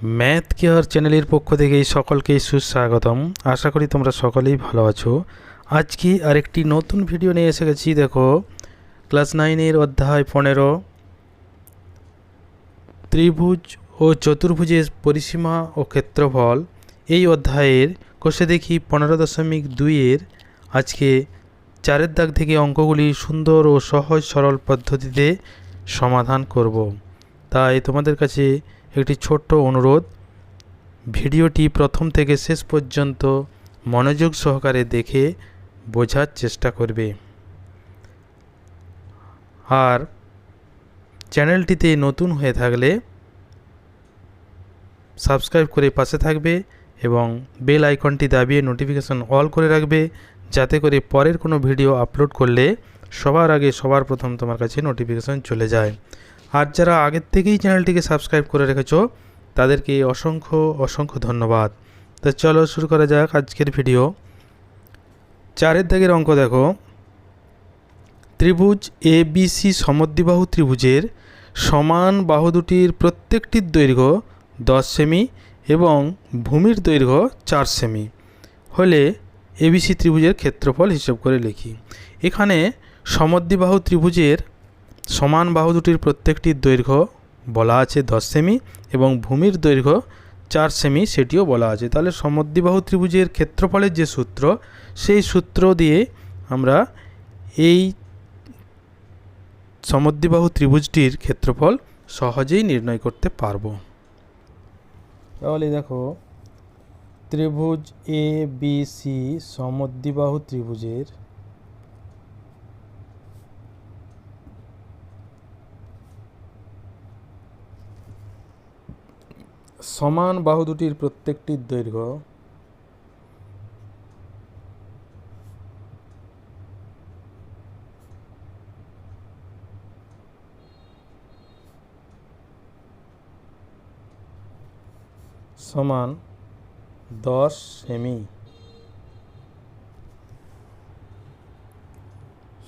Math care চ্যানেলের পক্ষ থেকে সকলকেই সুস্বাগতম। আশা করি তোমরা সকলেই ভালো আছো। আজকে আরেকটি নতুন ভিডিও নিয়ে এসে গেছি, দেখো। ক্লাস নাইনের অধ্যায় পনেরো। ত্রিভুজ ও চতুর্ভুজের পরিসীমা ও ক্ষেত্রফল। এই অধ্যায়ের কোষে দেখি পনেরো দশমিক দুইয়ের আজকে চারের দাগ থেকে অঙ্কগুলি সুন্দর ও সহজ সরল পদ্ধতিতে সমাধান করব। তাই তোমাদের কাছে একটি ছোট্ট অনুরোধ। ভিডিওটি প্রথম থেকে শেষ পর্যন্ত মনোযোগ সহকারে দেখে বোঝার চেষ্টা করবে। আর চ্যানেলটিতে নতুন হয়ে থাকলে সাবস্ক্রাইব করে পাশে থাকবে এবং বেল আইকনটি দাবিয়ে নোটিফিকেশন অল করে রাখবে যাতে করে পরের কোনো ভিডিও আপলোড করলে সবার আগে সবার প্রথম তোমার কাছে নোটিফিকেশন চলে যায়। আর যারা আগের থেকেই চ্যানেলটিকে সাবস্ক্রাইব করে রেখেছো, তাদেরকে অসংখ্য অসংখ্য ধন্যবাদ। তো চলো শুরু করা যাক আজকের ভিডিও। চারের দাগের অঙ্ক দেখো। ত্রিভুজ এ বি সি সমদ্বিবাহু ত্রিভুজের সমান বাহু দুটির প্রত্যেকটির দৈর্ঘ্য দশ সেমি এবং ভূমির দৈর্ঘ্য চার সেমি। হলে এবিসি ত্রিভুজের ক্ষেত্রফল হিসেব করে লিখি। এখানে সমদ্বিবাহু ত্রিভুজের সমান বাহু দুটির প্রত্যেকটির দৈর্ঘ্য বলা আছে দশ সেমি এবং ভূমির দৈর্ঘ্য চার সেমি, সেটিও বলা আছে। তাহলে সমদ্বিবাহু ত্রিভুজের ক্ষেত্রফলের যে সূত্র, সেই সূত্র দিয়ে আমরা এই সমদ্বিবাহু ত্রিভুজটির ক্ষেত্রফল সহজেই নির্ণয় করতে পারব। তাহলে দেখো, ত্রিভুজ এ বি সি সমদ্বিবাহু ত্রিভুজের সমান বাহু দুটির প্রত্যেকটির দৈর্ঘ্য সমান দশ সেমি।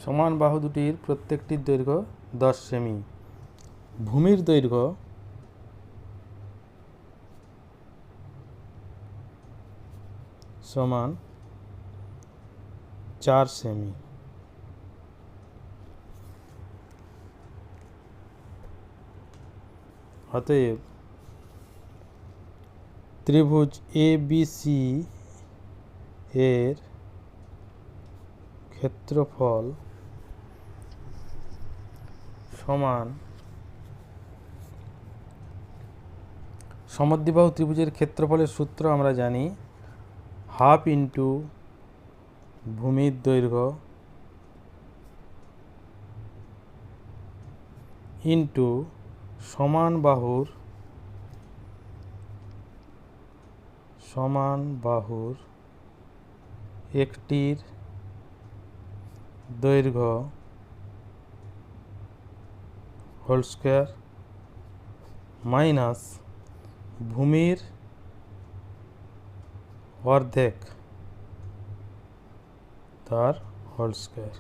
সমান বাহু দুটির প্রত্যেকটির দৈর্ঘ্য দশ সেমি। ভূমির দৈর্ঘ্য সমান চার সেমি অতএব ত্রিভুজ এ সি এর ক্ষেত্রফল সমান সমদ্বিবাহু ত্রিভুজের ক্ষেত্রফলের সূত্র আমরা জানি হাফ ইন্টু ভূমির দৈর্ঘ্য ইন্টু সমান বাহুর সমান বাহুর একটির দৈর্ঘ্য হোল স্কোয়ার মাইনাস ভূমির অর্ধেক তার হোল স্কোয়ার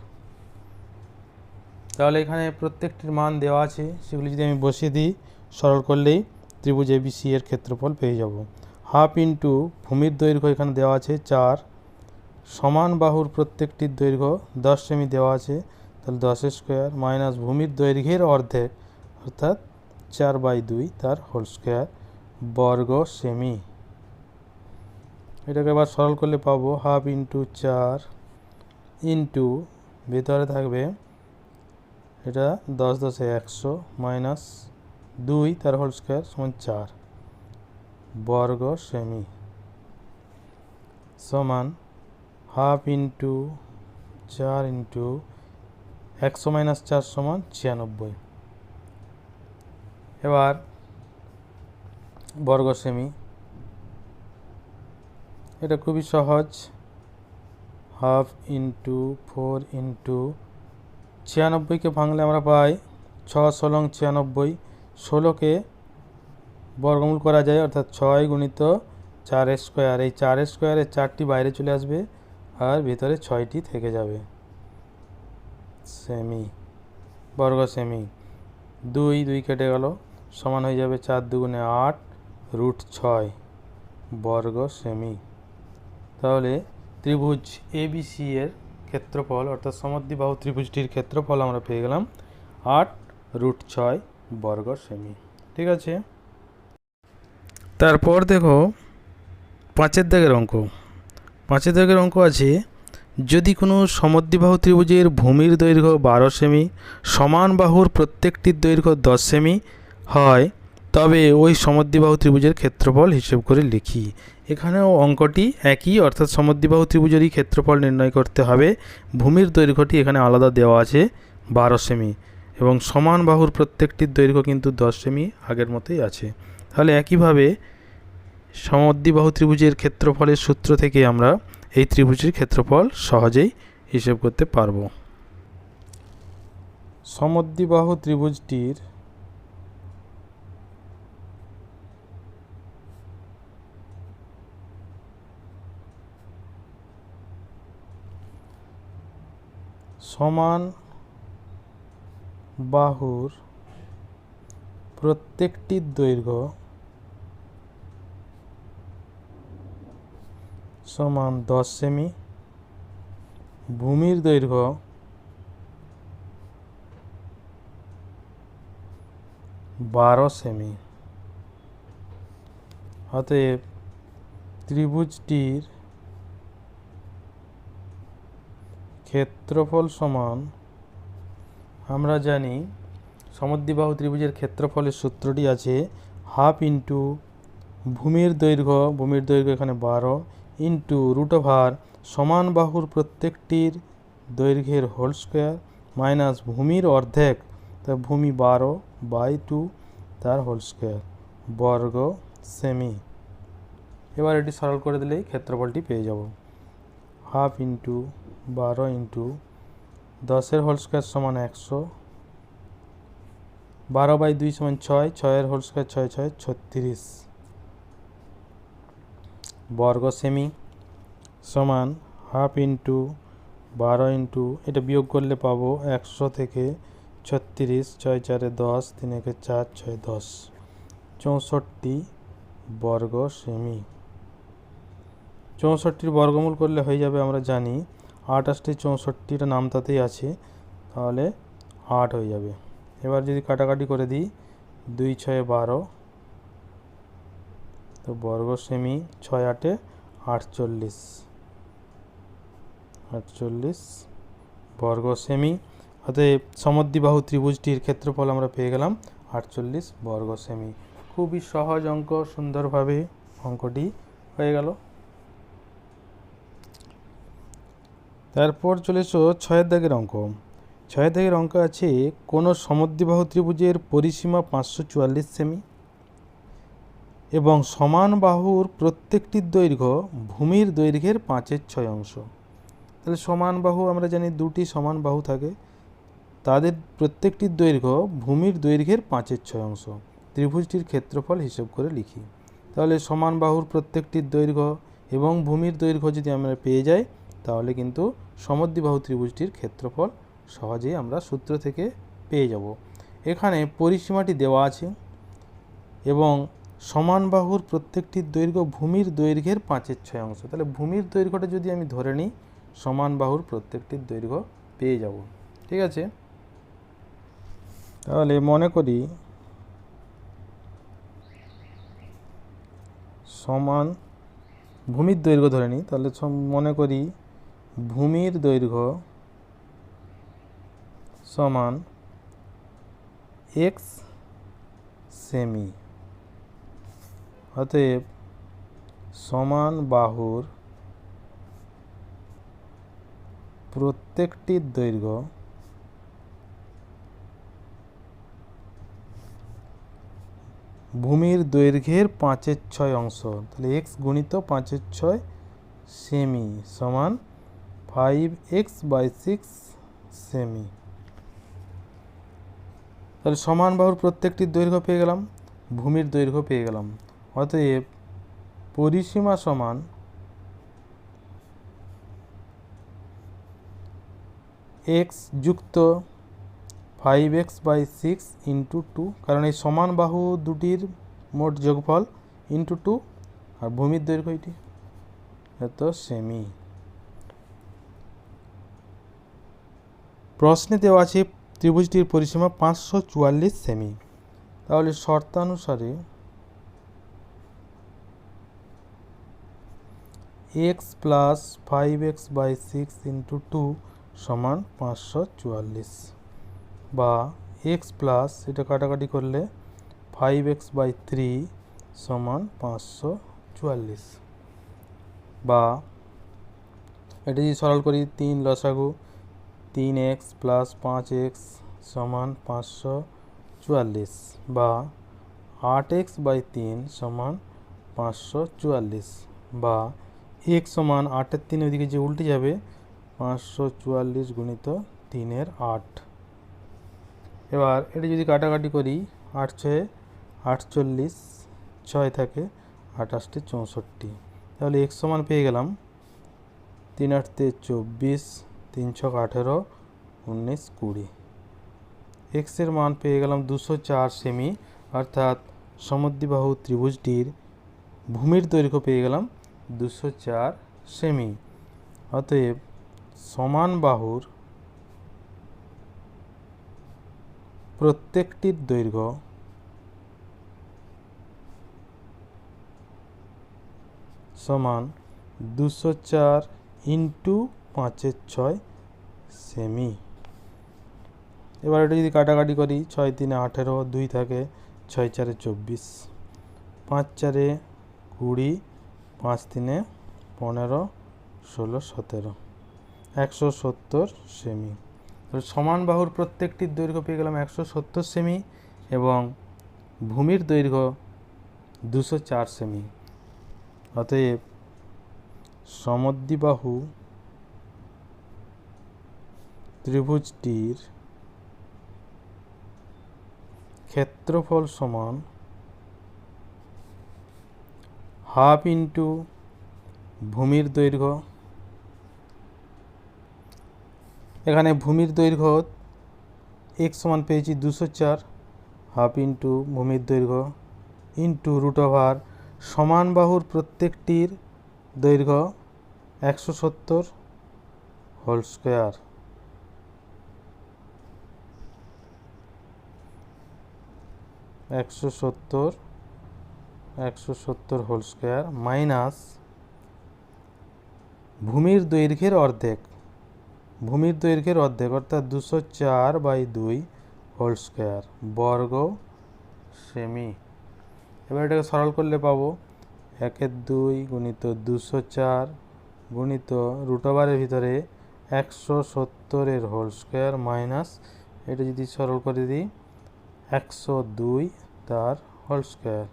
তাহলে এখানে প্রত্যেকটির মান দেওয়া আছে, সেগুলি যদি আমি বসিয়ে দিই, সরল করলেই ত্রিভুজ এবিসি এর ক্ষেত্রফল পেয়ে যাব। হাফ ইন্টু ভূমির দৈর্ঘ্য এখানে দেওয়া আছে চার, সমান বাহুর প্রত্যেকটির দৈর্ঘ্য দশ সেমি দেওয়া আছে, তাহলে দশ স্কোয়ার মাইনাস ভূমির দৈর্ঘ্যের অর্ধেক, অর্থাৎ চার বাই দুই তার হোল স্কোয়ার বর্গ সেমি। এটাকে আবার সরল করলে পাবো হাফ ইন্টু চার ইন্টু, ভেতরে থাকবে এটা দশ দশে একশো মাইনাস দুই তার হোল স্কোয়ার সমান চার, বর্গ সেমি সমান হাফ ইন্টু চার ইন্টু একশো মাইনাস চার সমান ছিয়ানব্বই। এবার বর্গ সেমি এটা খুবই সহজ। হাফ ইন্টু ফোর ইন্টু ছিয়ানব্বইকে ভাঙলে আমরা পাই ছ ষোলং ছিয়ানব্বই। ষোলোকে বর্গমূল করা যায়, অর্থাৎ ছয় গুণিত চার স্কোয়ার। এই চার স্কোয়ারে চারটি বাইরে চলে আসবে আর ভিতরে ছয়টি থেকে যাবে। সেমি, বর্গ সেমি। দুই দুই কেটে গেল, সমান হয়ে যাবে চার দুগুণে আট রুট ছয়, বর্গ সেমি। তাহলে ত্রিভুজ এবিসি এর ক্ষেত্রফল, অর্থাৎ সমদ্বিবাহু ত্রিভুজটির ক্ষেত্রফল আমরা পেয়ে গেলাম আট রুট ছয় বর্গ সেমি। ঠিক আছে? তারপর দেখো পাঁচের দাগের অঙ্ক। পাঁচের দাগের অঙ্ক আছে, যদি কোনো সমদ্বিবাহু ত্রিভুজের ভূমির দৈর্ঘ্য বারো সেমি, সমান বাহুর প্রত্যেকটির দৈর্ঘ্য দশ সেমি হয় তবে ওই সমদ্বিবাহু ত্রিভুজের ক্ষেত্রফল হিসেব করে লিখি। এখানেও অঙ্কটি একই, অর্থাৎ সমদ্বিবাহু ত্রিভুজেরই ক্ষেত্রফল নির্ণয় করতে হবে। ভূমির দৈর্ঘ্যটি এখানে আলাদা দেওয়া আছে, বারো সেমি, এবং সমান বাহুর প্রত্যেকটির দৈর্ঘ্য কিন্তু দশ সেমি আগের মতোই আছে। তাহলে একইভাবে সমদ্বিবাহু ত্রিভুজের ক্ষেত্রফলের সূত্র থেকে আমরা এই ত্রিভুজের ক্ষেত্রফল সহজেই হিসেব করতে পারব। সমদ্বিবাহু ত্রিভুজটির সমান বাহুর প্রত্যেকটির দৈর্ঘ্য সমান দশ সেমি। ভূমির দৈর্ঘ্য বারো সেমি। অতএব ত্রিভুজটির ক্ষেত্রফল সমান, আমরা জানি সমদ্বিবাহু ত্রিভুজের ক্ষেত্রফলের সূত্রটি আছে হাফ ইন্টু ভূমির দৈর্ঘ্য ভূমির দৈর্ঘ্য এখানে বারো, ইন্টু রুট ওভার সমান বাহুর প্রত্যেকটির দৈর্ঘ্যের হোল স্কোয়ার মাইনাস ভূমির অর্ধেক, তা ভূমি বারো বাই টু তার হোল স্কোয়ার বর্গ সেমি। এবার এটি সরল করে দিলেই ক্ষেত্রফলটি পেয়ে যাব। হাফ ইন্টু বারো ইন্টু দশের হোল স্কোয়ার সমান একশো। বারো বাই দুই সমান ছয়, ছয়ের হোল স্কোয়ার ছয় ছয়, ছত্রিশ। বর্গ সেমি সমান হাফ ইন্টু বারো ইন্টু এটা বিয়োগ করলে পাবো একশো থেকে ছত্রিশ, ছয় চারে দশ, তিন একে চার, ছয় দশ। চৌষট্টি বর্গ সেমি চৌষট্টির বর্গমূল করলে হয়ে যাবে, আমরা জানি আট আসতে চৌষট্টিটা নামতাতেই আছে, তাহলে আট হয়ে যাবে। এবার যদি কাটাকাটি করে দিই, দুই ছয় বারো, তো বর্গ সেমি ছয় আটে আটচল্লিশ। আটচল্লিশ, বর্গ সেমি, অতএব সমদ্বিবাহু ত্রিভুজটির ক্ষেত্রফল আমরা পেয়ে গেলাম আটচল্লিশ বর্গ সেমি। খুবই সহজ অঙ্ক, সুন্দরভাবে অঙ্কটি হয়ে গেল। তারপর চলে এসো ছয়ের দাগের অঙ্ক। ছয়ের দাগের অঙ্ক আছে কোনো সমদ্বিবাহু ত্রিভুজের পরিসীমা পাঁচশো চুয়াল্লিশ সেমি এবং সমান বাহুর প্রত্যেকটির দৈর্ঘ্য ভূমির দৈর্ঘ্যের পাঁচের ছয় অংশ। তাহলে সমান বাহু আমরা জানি দুটি সমান বাহু থাকে। তাদের প্রত্যেকটির দৈর্ঘ্য ভূমির দৈর্ঘ্যের পাঁচের ছয় অংশ। ত্রিভুজটির ক্ষেত্রফল হিসেব করে লিখি। তাহলে সমান বাহুর প্রত্যেকটির দৈর্ঘ্য এবং ভূমির দৈর্ঘ্য যদি আমরা পেয়ে যাই তাহলে কিন্তু সমদ্বিবাহু ত্রিভুজটির ক্ষেত্রফল সহজেই আমরা সূত্র থেকে পেয়ে যাব। এখানে পরিসীমাটি দেওয়া আছে এবং সমান বাহুর প্রত্যেকটির দৈর্ঘ্য ভূমির দৈর্ঘ্যের পাঁচের ছয় অংশ। তাহলে ভূমির দৈর্ঘ্যটা যদি আমি ধরে নিই সমান বাহুর প্রত্যেকটির দৈর্ঘ্য পেয়ে যাব। ঠিক আছে? তাহলে মনে করি সমান ভূমির দৈর্ঘ্য ধরে নিই। তাহলে মনে করি ভূমির দৈর্ঘ্য সমান এক্স সেমি। অতএব সমান বাহুর প্রত্যেকটির দৈর্ঘ্য ভূমির দৈর্ঘ্যের পাঁচের ছয় অংশ। তাহলে এক্স গুণিত পাঁচের ছয় সেমি সমান ফাইভ এক্স বাই সিক্স সেমি তাহলে সমান বাহুর প্রত্যেকটির দৈর্ঘ্য পেয়ে গেলাম, ভূমির দৈর্ঘ্য পেয়ে গেলাম। অতএব পরিসীমা সমান এক্স যুক্ত five x by six into two কারণ এই সমান বাহু দুটির মোট যোগফল ইন্টু টু আর ভূমির দৈর্ঘ্য এটি, এত সেমি প্রশ্নে দেওয়া আছে, ত্রিভুজটির পরিসীমা পাঁচশো চুয়াল্লিশ সেমি। তাহলে শর্তানুসারে x plus five x by six into two সমান পাঁচশো চুয়াল্লিশ। বা এক্স প্লাস এটা কাটাকাটি করলে ফাইভ এক্স বাই থ্রি সমান পাঁচশো চুয়াল্লিশ। বা এটা যদি সরল করি, তিন লসাগু তিন এক্স প্লাস পাঁচ এক্স সমান পাঁচশো চুয়াল্লিশ বা আট এক্স বাই তিন সমান পাঁচশো চুয়াল্লিশ বা এক্স সমান আটের তিন ওইদিকে যে উল্টে যাবে, পাঁচশো চুয়াল্লিশ গুণিত তিনের আট। এবার এটা যদি কাটাকাটি করি আট ছয়ে আটচল্লিশ, ছয় থাকে আঠাশটি চৌষট্টি। তাহলে এক্স সমান পেয়ে গেলাম তিন আটতে চব্বিশ তিন ছক আঠেরো, উনিশ কুড়ি। এক্সের মান পেয়ে গেলাম দুশো চার সেমি অর্থাৎ সমদ্বিবাহু ত্রিভুজটির ভূমির দৈর্ঘ্য পেয়ে গেলাম দুশো চার সেমি অতএব সমান বাহুর প্রত্যেকটির দৈর্ঘ্য সমান দুশো চার ইন্টু পাঁচের ছয়, সেমি। এবার এটা যদি কাটাকাটি করি, ছয় তিনে আঠেরো, দুই থাকে ছয় চারে চব্বিশ। পাঁচ চারে কুড়ি, পাঁচ তিনে পনেরো, ষোলো, সতেরো। একশো সত্তর সেমি। সমান বাহুর প্রত্যেকটির দৈর্ঘ্য পেয়ে গেলাম একশো সত্তর সেমি এবং ভূমির দৈর্ঘ্য দুশো চার সেমি। অতএব সমদ্বিবাহু ত্রিভুজটির ক্ষেত্রফল সমান হাফ ইন্টু ভূমির দৈর্ঘ্য। এখানে ভূমির দৈর্ঘ্য এক সমান পেয়েছি দুশো চার, হাফ ইন্টু ভূমির দৈর্ঘ্য ইন্টু রুট ওভার সমান বাহুর প্রত্যেকটির দৈর্ঘ্য একশো সত্তর হোল স্কোয়ার। একশো সত্তর একশো সত্তর হোল স্কোয়ার মাইনাস ভূমির দৈর্ঘ্যের অর্ধেক, ভূমির দৈর্ঘ্যের অর্ধেক অর্থাৎ দুশো চার বাই দুই হোল স্কোয়ার বর্গ সেমি এবার এটাকে সরল করলে পাবো একের দুই গুণিত দুশো চার গুণিত রুটওভারের ভিতরে একশো সত্তরের হোল স্কোয়ার মাইনাস এটা যদি সরল করে দিই একশো দুই তার হোল স্কোয়ার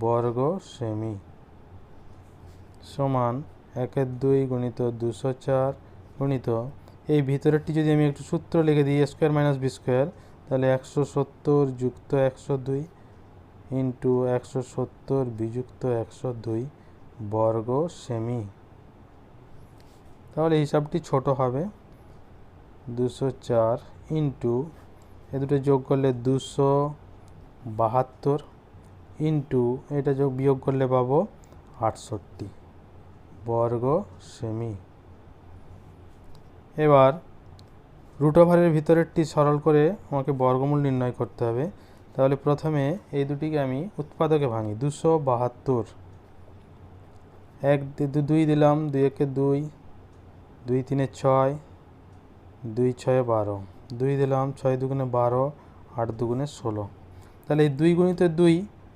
বর্গ সেমি সমান একের দুই গুণিত দুশো চার গুণিত, এই ভিতরেরটি যদি আমি একটু সূত্র লিখে দিই স্কোয়ার মাইনাস বি স্কোয়ার, তাহলে একশো সত্তর যুক্ত একশো দুই ইন্টু একশো সত্তর বিযুক্ত একশো দুই বর্গ সেমি। তাহলে হিসাবটি ছোট হবে। দুশো চার ইন্টু এ দুটো যোগ করলে দুশো বাহাত্তর ইন্টু এটা যোগ বিয়োগ করলে পাবো আটষট্টি বর্গ সেমি। এবার রুট ওভারের ভিতরেরটি সরল করে আমাকে বর্গমূল নির্ণয় করতে হবে। তাহলে প্রথমে এই দুটিকে আমি উৎপাদকে ভাঙি, দুশো বাহাত্তর। এক দুই দিলাম, দুই একে দুই দুই তিনে ছয়, দুই ছয়ে বারো। দুই দিলাম ছয় দুগুণে বারো, আট দুগুণে ষোলো। তাহলে এই দুই গুণিত দুই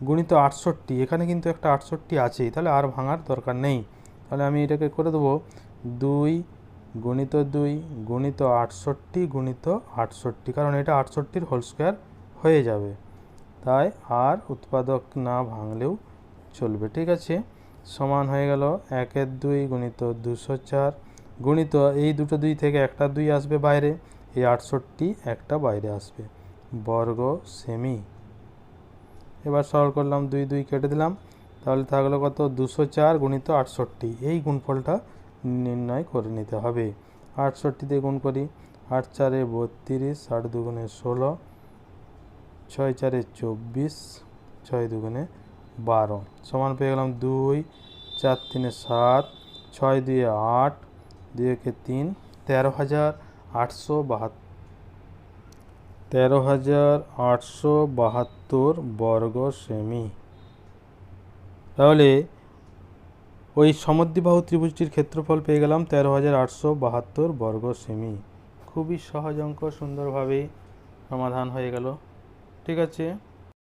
গুণিত আটষট্টি, এখানে কিন্তু একটা আটষট্টি আছেই, তাহলে আর ভাঙার দরকার নেই। তাহলে আমি এটাকে করে দেবো দুই গুণিত দুই গুণিত আটষট্টি গুণিত আটষট্টি, কারণ এটা আটষট্টির হোল স্কোয়ার হয়ে যাবে। তাই আর উৎপাদক না ভাঙলেও চলবে, ঠিক আছে? সমান হয়ে গেল একের দুই গুণিত দুশো চার, গুণিত এই দুটো দুই থেকে একটা দুই আসবে বাইরে। এই আটষট্টি একটা বাইরে আসবে। বর্গ সেমি। এবার সরল করলাম দুই দুই কেটে দিলাম। তাহলে থাকল কত? দুশো চার গুণিত আটষট্টি। এই গুণফলটা নির্ণয় করে নিতে হবে। আটষট্টিতে গুণ করি। আট চারে বত্রিশ, আট দুগুণে ষোলো, ছয় চারে চব্বিশ, ছয় দুগুণে বারো। সমান পেয়ে গেলাম দুই, চার তিনে সাত, ছয় দুয়ে আট দুই একে তিন, তেরো হাজার আটশো বাহাত্তর, তেরো হাজার আটশো বাহাত্তর বর্গ সেমি। তাহলে ওই সমদ্বিবাহু ত্রিভুজটির ক্ষেত্রফল পেয়ে গেলাম তেরো হাজার আটশো বাহাত্তর বর্গ সেমি। খুবই সহজ অঙ্ক, সুন্দরভাবে সমাধান হয়ে গেল। ঠিক আছে?